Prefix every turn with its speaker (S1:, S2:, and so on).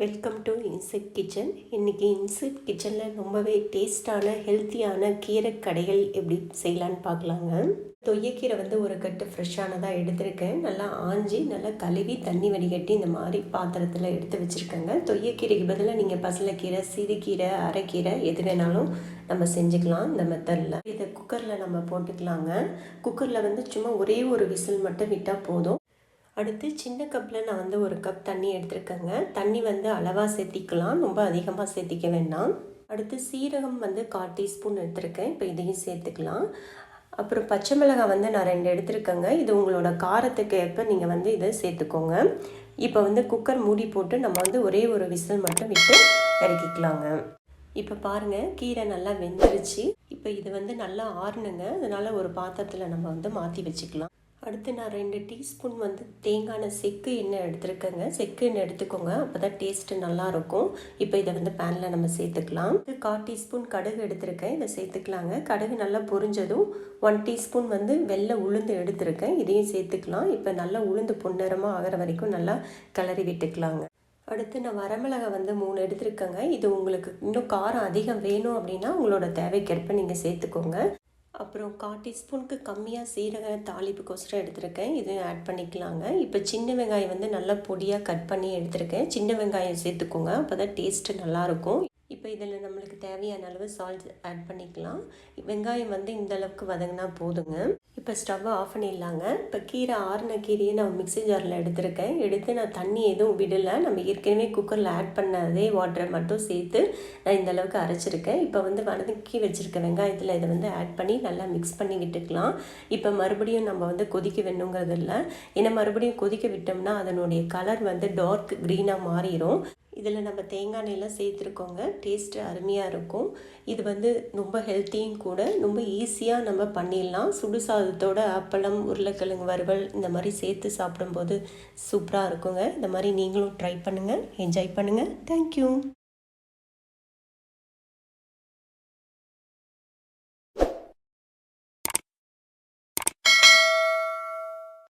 S1: Welcome to inset kitchen இன்றைக்கி inset கிச்சனில் ரொம்பவே டேஸ்டான ஹெல்த்தியான கீரை கடைகள் எப்படி செய்யலான்னு பார்க்கலாங்க. தொய்யக்கீரை வந்து ஒரு கட்டு ஃப்ரெஷ்ஷானதாக எடுத்திருக்கேன். நல்லா ஆஞ்சி நல்லா கழுவி தண்ணி வடிகட்டி இந்த மாதிரி பாத்திரத்தில் எடுத்து வச்சுருக்கேங்க. தொய்யக்கீரைக்கு பதிலாக நீங்கள் பசலைக்கீரை சிறுகீரை அரைக்கீரை எது வேணாலும் நம்ம செஞ்சுக்கலாம். இந்த மெத்தடில் இதை குக்கரில் நம்ம போட்டுக்கலாங்க. குக்கரில் வந்து சும்மா ஒரே ஒரு விசில் மட்டும் விட்டால் போதும். அடுத்து சின்ன கப்பில் நான் வந்து ஒரு கப் தண்ணி எடுத்துருக்கேங்க. தண்ணி வந்து அளவாக சேர்த்திக்கலாம். ரொம்ப அதிகமாக சேர்த்திக்க வேண்டாம். அடுத்து சீரகம் வந்து கால் டீஸ்பூன் எடுத்திருக்கேன். இப்போ இதையும் சேர்த்துக்கலாம். அப்புறம் பச்சை மிளகாய் வந்து நான் ரெண்டு எடுத்திருக்கேங்க. இது உங்களோட காரத்துக்கு ஏற்ப நீங்கள் வந்து இதை சேர்த்துக்கோங்க. இப்போ வந்து குக்கர் மூடி போட்டு நம்ம வந்து ஒரே ஒரு விசில் மட்டும் விட்டு இறக்கிக்கலாங்க. இப்போ பாருங்கள் கீரை நல்லா வெந்துருச்சு. இப்போ இது வந்து நல்லா ஆறுனுங்க. அதனால் ஒரு பாத்திரத்தில் நம்ம வந்து மாற்றி வச்சுக்கலாம். அடுத்து நான் ரெண்டு டீஸ்பூன் வந்து தேங்காய் செக்கு எண்ணெய் எடுத்துருக்கேங்க. செக்கு எண்ணெய் எடுத்துக்கோங்க. அப்போ தான் டேஸ்ட்டு நல்லாயிருக்கும். இப்போ இதை வந்து பேனில் நம்ம சேர்த்துக்கலாம். இது கால் டீஸ்பூன் கடுகு எடுத்திருக்கேன். இதை சேர்த்துக்கலாங்க. கடுகு நல்லா பொரிஞ்சதும் ஒன் டீஸ்பூன் வந்து வெள்ளை உளுந்து எடுத்திருக்கேன். இதையும் சேர்த்துக்கலாம். இப்போ நல்லா உளுந்து பொன்னிறமாக ஆகிற வரைக்கும் நல்லா கிளறி விட்டுக்கலாங்க. அடுத்து நான் வரமிளகா வந்து மூணு எடுத்திருக்கேங்க. இது உங்களுக்கு இன்னும் காரம் அதிகம் வேணும் அப்படின்னா உங்களோட தேவைக்கேற்ப நீங்கள் சேர்த்துக்கோங்க. அப்புறம் கால் டீஸ்பூனுக்கு கம்மியாக சீரக தாளிப்புக்கோசரம் எடுத்திருக்கேன். இதையும் ஆட் பண்ணிக்கலாங்க. இப்போ சின்ன வெங்காயம் வந்து நல்லா பொடியாக கட் பண்ணி எடுத்திருக்கேன். சின்ன வெங்காயம் சேர்த்துக்கோங்க. அப்போ தான் டேஸ்ட்டு நல்லாயிருக்கும் இப்போ இதில் நம்மளுக்கு தேவையான அளவு சால்ட் ஆட் பண்ணிக்கலாம். வெங்காயம் வந்து இந்த அளவுக்கு வதங்கினா போதுங்க. இப்போ ஸ்டவ்வை ஆஃப் பண்ணிடலாங்க. இப்போ கீரை ஆறுன கீரையை நான் மிக்சி ஜாரில் எடுத்திருக்கேன். எடுத்து நான் தண்ணி எதுவும் விடலை. நம்ம ஏற்கனவே குக்கரில் ஆட் பண்ண அதே வாட்டரை மட்டும் சேர்த்து நான் இந்த அளவுக்கு அரைச்சிருக்கேன். இப்போ வந்து வதக்கி வச்சுருக்க வெங்காயத்தில் இதை வந்து ஆட் பண்ணி நல்லா மிக்ஸ் பண்ணி விட்டுக்கலாம். இப்போ மறுபடியும் நம்ம வந்து கொதிக்க வேணுங்கிறது இல்லை. ஏன்னா மறுபடியும் கொதிக்க விட்டோம்னா அதனுடைய கலர் வந்து டார்க் க்ரீனாக மாறிடும் இதில் நம்ம தேங்காய் எண்ணெயெல்லாம் சேர்த்துருக்கோங்க. டேஸ்ட்டு அருமையாக இருக்கும். இது வந்து ரொம்ப ஹெல்த்தியும் கூட ரொம்ப ஈஸியாக நம்ம பண்ணிடலாம். சுடு சாதத்தோட அப்பளம் உருளைக்கிழங்கு வறுவல் இந்த மாதிரி சேர்த்து சாப்பிடும்போது சூப்பராக இருக்குங்க. இந்த மாதிரி நீங்களும் ட்ரை பண்ணுங்கள் என்ஜாய் பண்ணுங்கள் தேங்க்யூ